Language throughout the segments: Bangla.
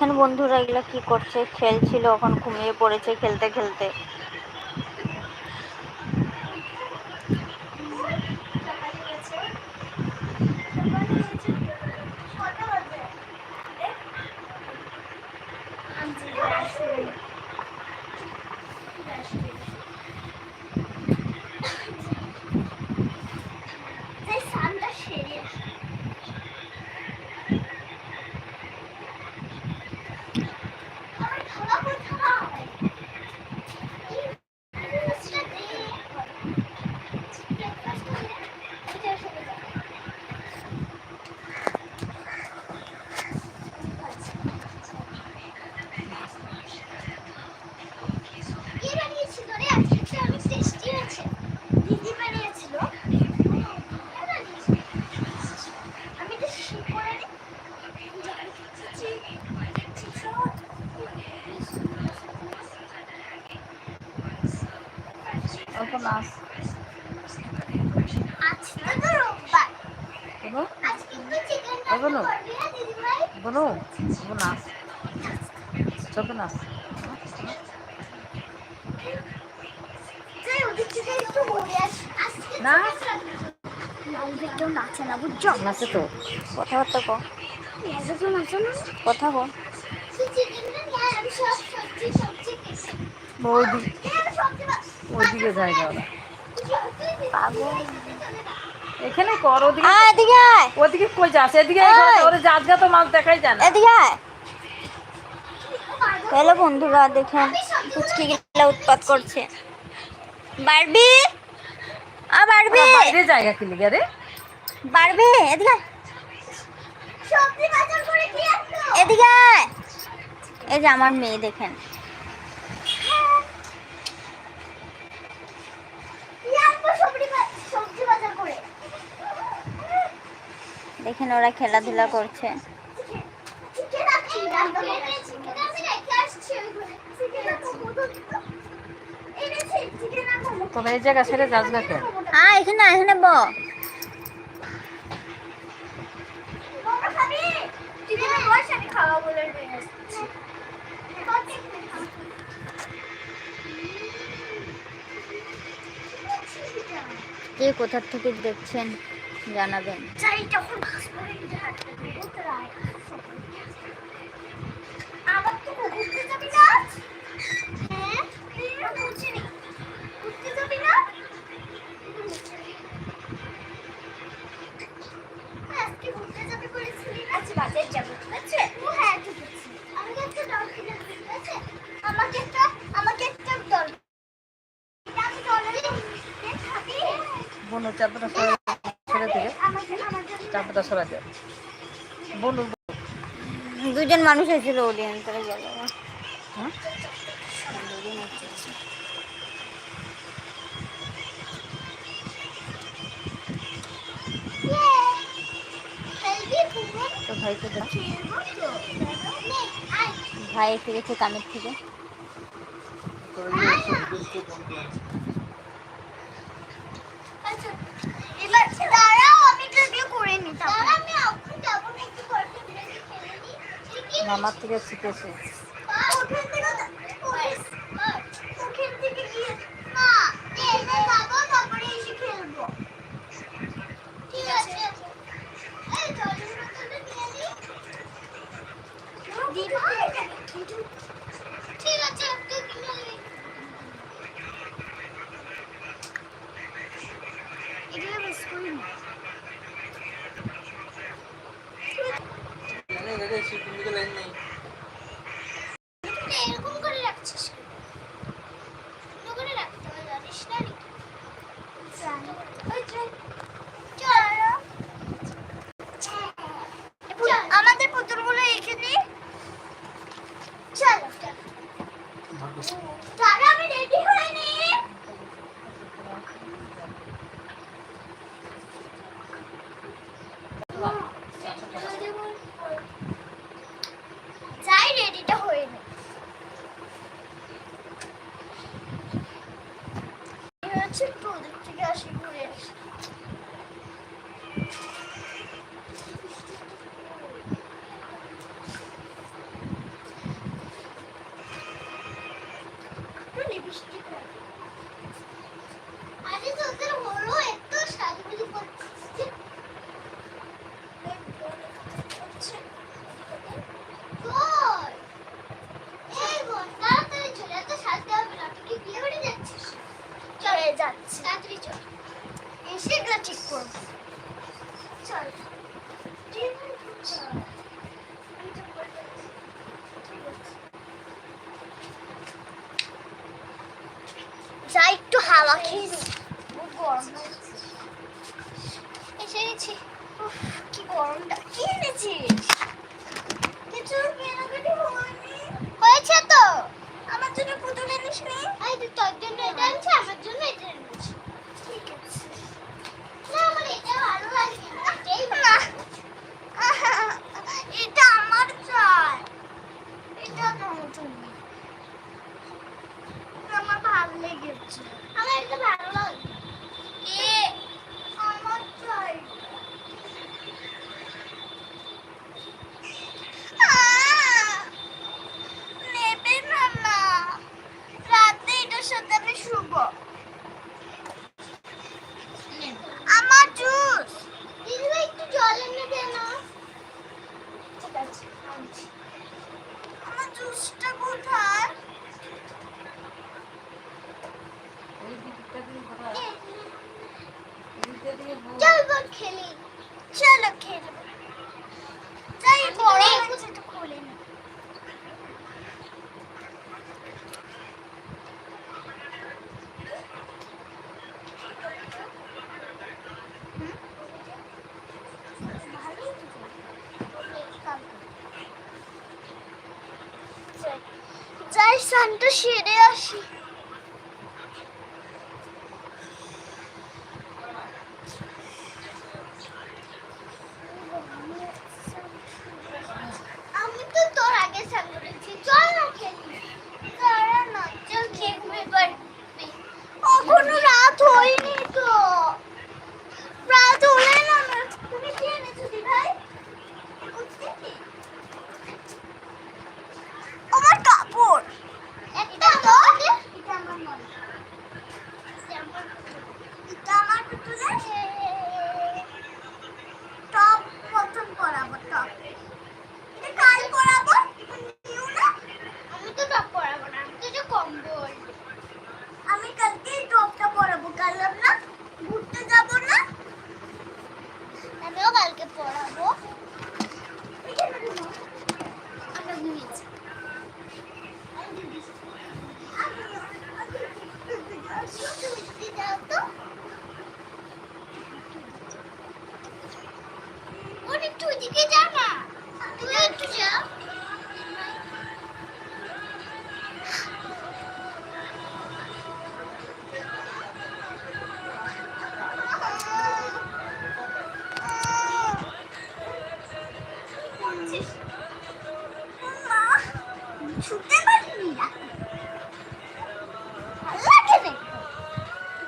দেখেন বন্ধুরা এগুলো কি করছে? খেলছিল এখন ঘুমিয়ে পড়েছে খেলতে খেলতে তাই সানটা সেরে আসে। আমার খাওয়া কোথায়? এই breakfast-টা দে। breakfast হলে এটা চলে যাবে। কে বানিয়েছিল রে? আজকে অনেক tasty হয়েছে। দিদি বানিয়েছিল। কে বানিয়েছিল? আমি তো শুরু করে নি। অল্প নাচ আজকে তো রোববার। বনু আজকে তো chicken এই বনু। রান্না করবি না দিদিভাই? বনু বনু নাচ ছোট নাচ না। কেউ নাচে না, বুঝছ? নাচে তো। কথাবার্তা কো? কথা কো সেই ওইদিকে জায়গা। এখানে কর ওদিকে এদিকে ওদিকে কই যাস? এদিকে। ওরে জাতগা তো মাছ দেখাই যায় না। এদিকে হ্যালো বন্ধুরা দেখেন পুচকি গিলা উৎপাত করছে। বারবি আ বারবি বাইরে জায়গা কিনে গেলে বারবি এদিকে। সবজি বাজার করে কি? এদিকে আয়। এই যে আমার মেয়ে দেখেন কি আনব সবজি বা- সবজি বাজার করে? দেখেন ওরা খেলাধুলা করছে চিকেন আছে, রান্না করে চিকেন আমি রেখে আসছি ওইখানে। চিকেন আনব, কত দিত? এনেছি, চিকেন আনব। তবে এই জায়গা ছেড়ে যাস না কেন হ্যাঁ এখানে এখানে ব তুই এখানে আমি খাওয়া বলে নিয়ে আসছি। কে কোথার থেকে দেখছেন জানাবেন। তো ঘুরতে যাবি না? হ্যাঁ? তুই না ঘুরছিলি। ঘুরতে যাবি না? আজকে ঘুরতে যাবি বলেছিলি না? আজ বাজারে যাব, ঠিক আছে? ও হ্যাঁ, ঠিক আছে। আমাকে একটা ডল কিনে দিবি, ঠিক আছে? আমাকে একটা আমাকে একটা ডল আমি ডলের খাবি বনু চাপটা সরে ছেড়ে থেকে আমাকে আমাকে চাপটা সরা যায়। বনু দুজন মানুষ এসেছিল অডিয়েন্স গেল। হ্যাঁ তো ভাইকে তো ভাই এসে গেছে কামের থেকে আচ্ছা এবার দাঁড়াও আমি তো এগুলো করে নি দাঁড়া আমি এখন যাব না একটু পরে খেলে নি ঠিকই মামার থেকে শিখেছে ওখান থেকে ওখান থেকে গিয়ে না এনে যাব তারপরে এসে খেলব ঠিক আছে এই জলের বোতলটা নিয়ে নি ঠিক আছে হয়ে যাচ্ছে তাড়াতাড়ি চল সেগুলো ঠিক করব চল যাই একটু হাওয়া খেয়ে গরম Chalo, kid.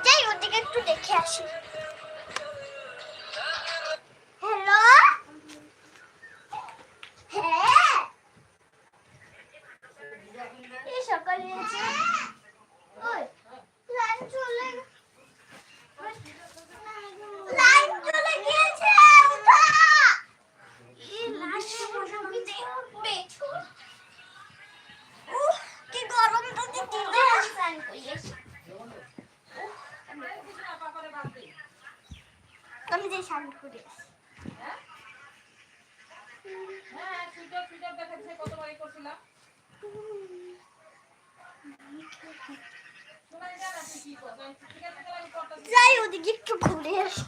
যাই ওদিকে একটু দেখে আসি। যে স্নান করে আসি হ্যাঁ সুইটার সুইটার দেখাচ্ছে কতবার ই করছিলাম। যাই ওদিকে একটু ঘুরে আসি।